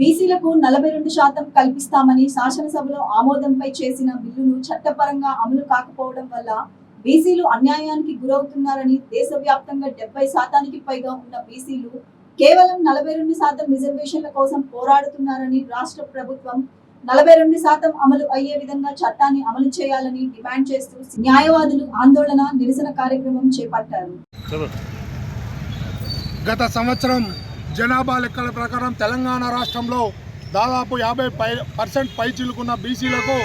బీసీలకు నలభై రెండు శాతం కల్పిస్తామని శాసనసభలో ఆమోదంపై చేసిన బిల్లును చట్టపరంగా అమలు కాకపోవడం వల్ల బీసీలు అన్యాయానికి గురవుతున్నారని దేశవ్యాప్తంగా డెబ్బై శాతానికి పైగా ఉన్న బీసీలు కేవలం నలభై రెండు శాతం రిజర్వేషన్ల కోసం పోరాడుతున్నారని రాష్ట్ర ప్రభుత్వం నలభై రెండు శాతం అమలు అయ్యే విధంగా చట్టాన్ని అమలు చేయాలని డిమాండ్ చేస్తూ న్యాయవాదులు ఆందోళన నిరసన కార్యక్రమం చేపట్టారు. గత సంవత్సరం జనాభా లెక్కల ప్రకారం తెలంగాణ రాష్ట్రంలో దాదాపు యాభై పై పర్సెంట్ పై చిలుకున్న బీసీలకు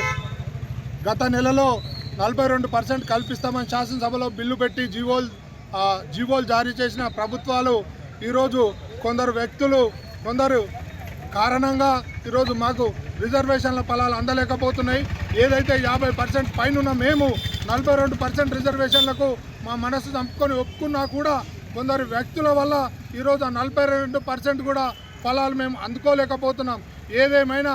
గత నెలలో నలభై రెండు పర్సెంట్ కల్పిస్తామని శాసనసభలో బిల్లు పెట్టి జీవోలు జీవోలు జారీ చేసిన ప్రభుత్వాలు ఈరోజు కొందరు వ్యక్తులు కొందరు కారణంగా ఈరోజు మాకు రిజర్వేషన్ల ఫలాలు అందలేకపోతున్నాయి. ఏదైతే యాభై పర్సెంట్ పైన మేము నలభై రెండు పర్సెంట్ రిజర్వేషన్లకు మా మనసు చంపుకొని ఒప్పుకున్నా కూడా కొందరు వ్యక్తుల వల్ల ఈరోజు నలభై రెండు పర్సెంట్ కూడా ఫలాలు మేము అందుకోలేకపోతున్నాం. ఏదేమైనా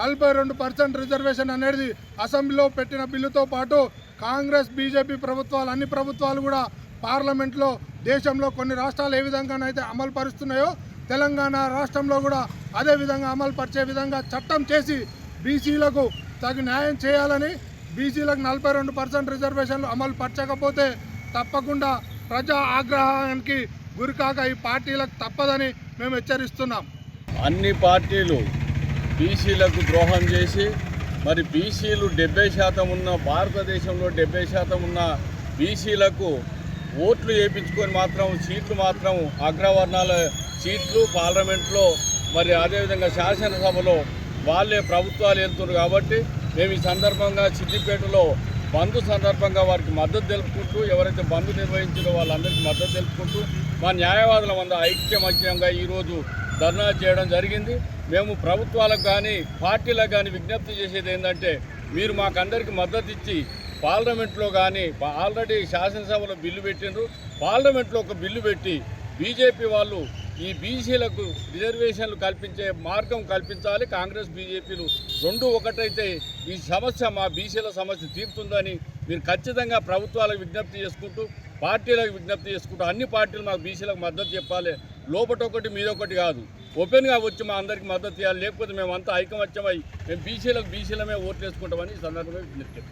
నలభై రెండు పర్సెంట్ రిజర్వేషన్ అనేది అసెంబ్లీలో పెట్టిన బిల్లుతో పాటు కాంగ్రెస్ బీజేపీ ప్రభుత్వాలు అన్ని ప్రభుత్వాలు కూడా పార్లమెంట్లో దేశంలో కొన్ని రాష్ట్రాలు ఏ విధంగానైతే అమలు పరుస్తున్నాయో తెలంగాణ రాష్ట్రంలో కూడా అదే విధంగా అమలు పరిచే విధంగా చట్టం చేసి బీసీలకు తగు న్యాయం చేయాలని బీసీలకు నలభై రెండు పర్సెంట్ రిజర్వేషన్లు అమలు పరచకపోతే తప్పకుండా ప్రజా ఆగ్రహానికి గురికాక ఈ పార్టీలకు తప్పదని మేము హెచ్చరిస్తున్నాం. అన్ని పార్టీలు బీసీలకు ద్రోహం చేసి మరి బీసీలు డెబ్బై శాతం ఉన్న భారతదేశంలో డెబ్బై శాతం ఉన్న బీసీలకు ఓట్లు వేయించుకొని మాత్రం సీట్లు మాత్రం అగ్రవర్ణాల సీట్లు పార్లమెంట్లో మరి అదేవిధంగా శాసనసభలో వాళ్ళే ప్రభుత్వాలు వెళ్తున్నారు కాబట్టి మేము ఈ సందర్భంగా సిద్దిపేటలో బంద్ సందర్భంగా వారికి మద్దతు తెలుపుకుంటూ ఎవరైతే బంద్ నిర్వహించారో వాళ్ళందరికీ మద్దతు తెలుపుకుంటూ మా న్యాయవాదుల వంద ఐక్యమత్యంగా ఈరోజు ధర్నా చేయడం జరిగింది. మేము ప్రభుత్వాలకు కానీ పార్టీలకు కానీ విజ్ఞప్తి చేసేది ఏంటంటే మీరు మాకందరికి మద్దతు ఇచ్చి పార్లమెంట్లో కానీ ఆల్రెడీ శాసనసభలో బిల్లు పెట్టిండ్రు. పార్లమెంట్లో ఒక బిల్లు పెట్టి బీజేపీ వాళ్ళు ఈ బీసీలకు రిజర్వేషన్లు కల్పించే మార్గం కల్పించాలి. కాంగ్రెస్ బీజేపీలు రెండు ఒకటైతే ఈ సమస్య మా బీసీల సమస్య తీరుతుందని మీరు ఖచ్చితంగా ప్రభుత్వాలకు విజ్ఞప్తి చేసుకుంటూ పార్టీలకు విజ్ఞప్తి చేసుకుంటూ అన్ని పార్టీలు మాకు బీసీలకు మద్దతు చెప్పాలి. లోపట ఒకటి మీదొకటి కాదు. ఓపెన్గా వచ్చి మా అందరికి మద్దతు ఇవ్వాలి. లేకపోతే మేమంతా ఐకమత్యమై మేము బీసీలకు బీసీలమే ఓట్లు వేసుకుంటామని ఈ సందర్భంగా విజ్ఞప్తి